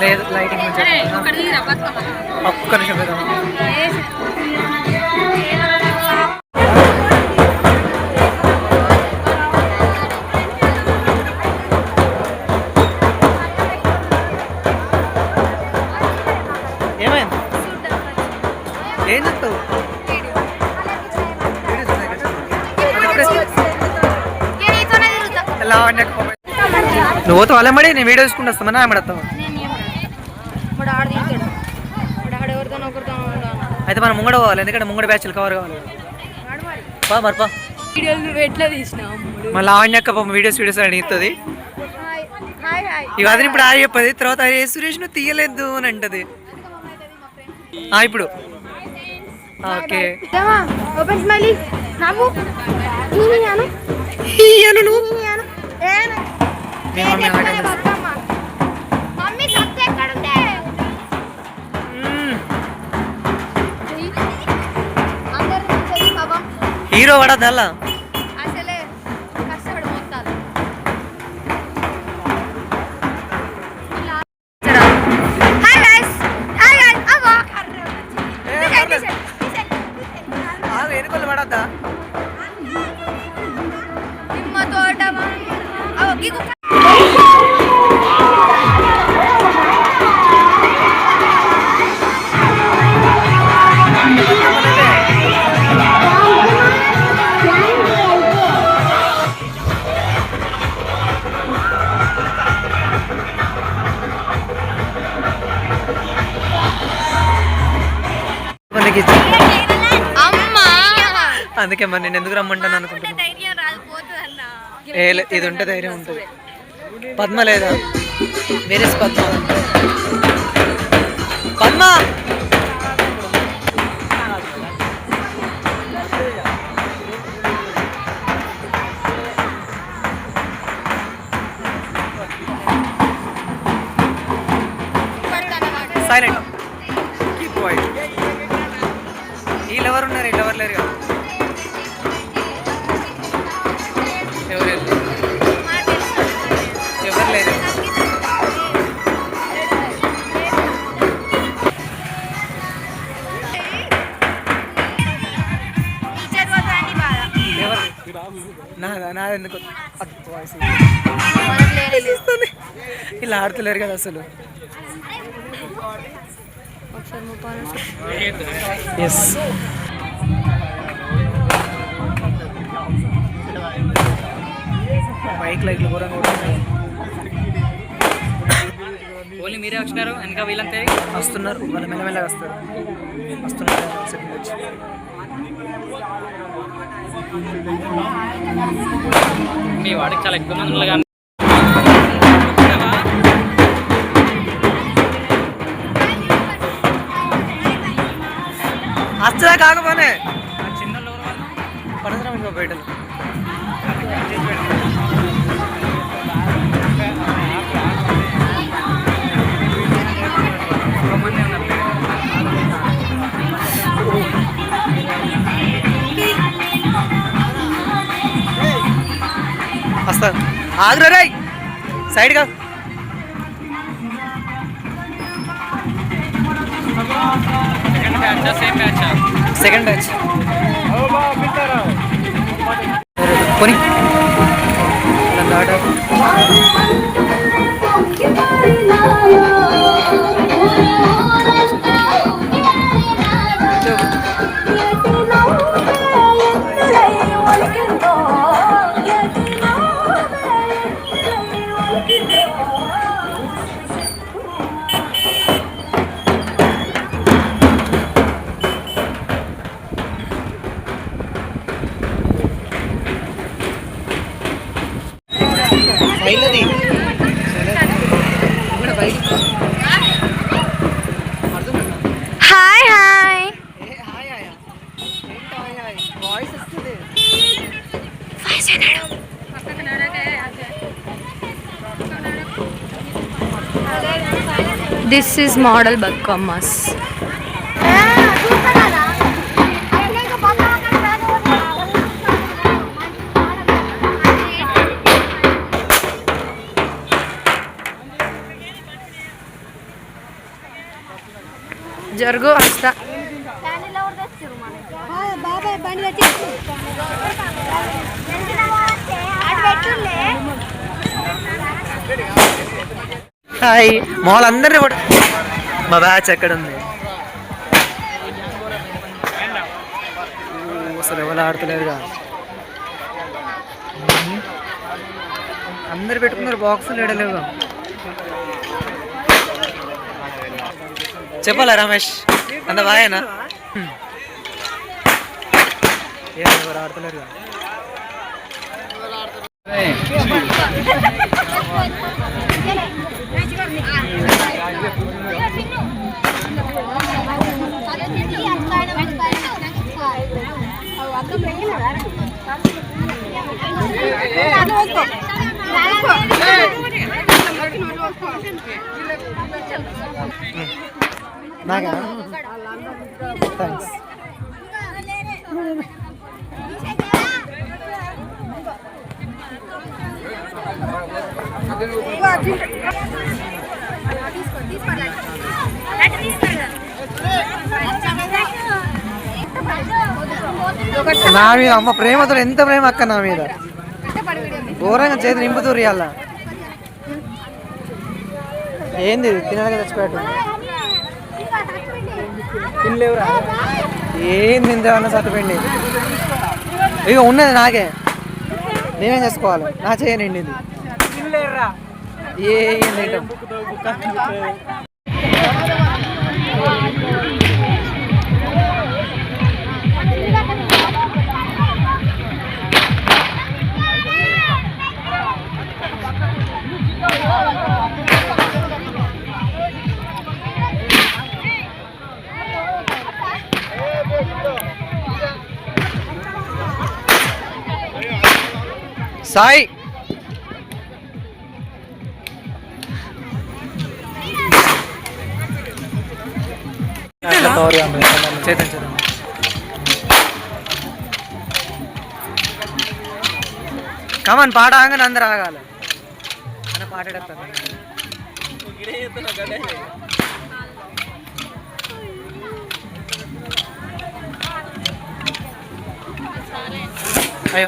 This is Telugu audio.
లేదు లైటింగ్ ఒక్క నిమిషం లావణ్య నువ్వు పోతావు అలా మడి నేను వీడియో తీసుకుంటూ వస్తామని ఆమె ఇప్పుడు ఆడ ఇప్పుడు ఆడ ఎవరితో అయితే మనం ముంగడ పోవాలి ఎందుకంటే ముంగడ బ్యాచ్లు కవర్ కావాలి. పా మరి పా. వీడియోలు ఎట్లా తీసినావు మళ్ళీ పాపం వీడియోస్ వీడియోస్ అని ఇస్తుంది ఇక అతను ఇప్పుడు ఆ చెప్పది తర్వాత ఏ సురేష్ నువ్వు తీయలేదు అని అంటది. ఆ, ఇప్పుడు. ఓకే. Open smiley. నవ్వు అవ్వ. వెనుకలు పడద్దా? నిమ్మ తోట అందుకే మరి నేను ఎందుకు రమ్మంటాను అనుకుంటున్నాను? ఏ ఇది ఉంటే ధైర్యం ఉంటుంది. పద్మ లేదా? వేరే పద్మ! పద్మ సైలెంట్ నాదా నాది ఎందుకు. ఇలా ఆడుతలేరు కదా అసలు. ఎస్ బైక్ లైట్లు కూడా ఓన్లీ మీరే వచ్చినారు వెనక వీళ్ళంతే? వస్తున్నారు వాళ్ళు మెల్లమెల్లగా వస్తారు. వస్తున్నారు సెకండ్ వచ్చి. మీ వాడికి చాలా ఎక్కువ మంది ఉన్నారు కానీ. వస్తుందా కాకపోనే. చిన్న ఇంకో బయటలు వస్తా. ఆగ్రా రై. సైడ్గా సెకండ్ బ్యాచ్. సేమ్ సెకండ్ కొని दिस इज़ मॉडल बकमस जरगो अस्ता హాయ్. మాల్ కూడా. మా బ్యాచ్ ఎక్కడ ఉంది అసలు ఎవరు ఆడతలేరుగా. అందరు పెట్టుకున్నారు బాక్సులు ఏడలేవుగా చెప్పాలా రమేష్? అంత బాగానా ఏం ఎవరు ఆడతలేరుగా. నాగా థ్యాంక్స్ నా మీద అమ్మ ప్రేమతో ఎంత ప్రేమ అక్క నా మీద? ఘోరంగా చేతి నింపుతూరు ఇవాళ ఏంది ఇది? తినడానికి తెచ్చిపెట్టు. తినలేవురా? ఏంది ఇంతేమన్నా సత్తుపిండి? ఇక ఉన్నది నాకే. నేనేం చేసుకోవాలి? నా చేయనండి ఇది ఏం తింటాం? சாய். சேதன் சேதன் கமன் பாடாங்க நந்தராகால ஆனா பாடட கிடையாது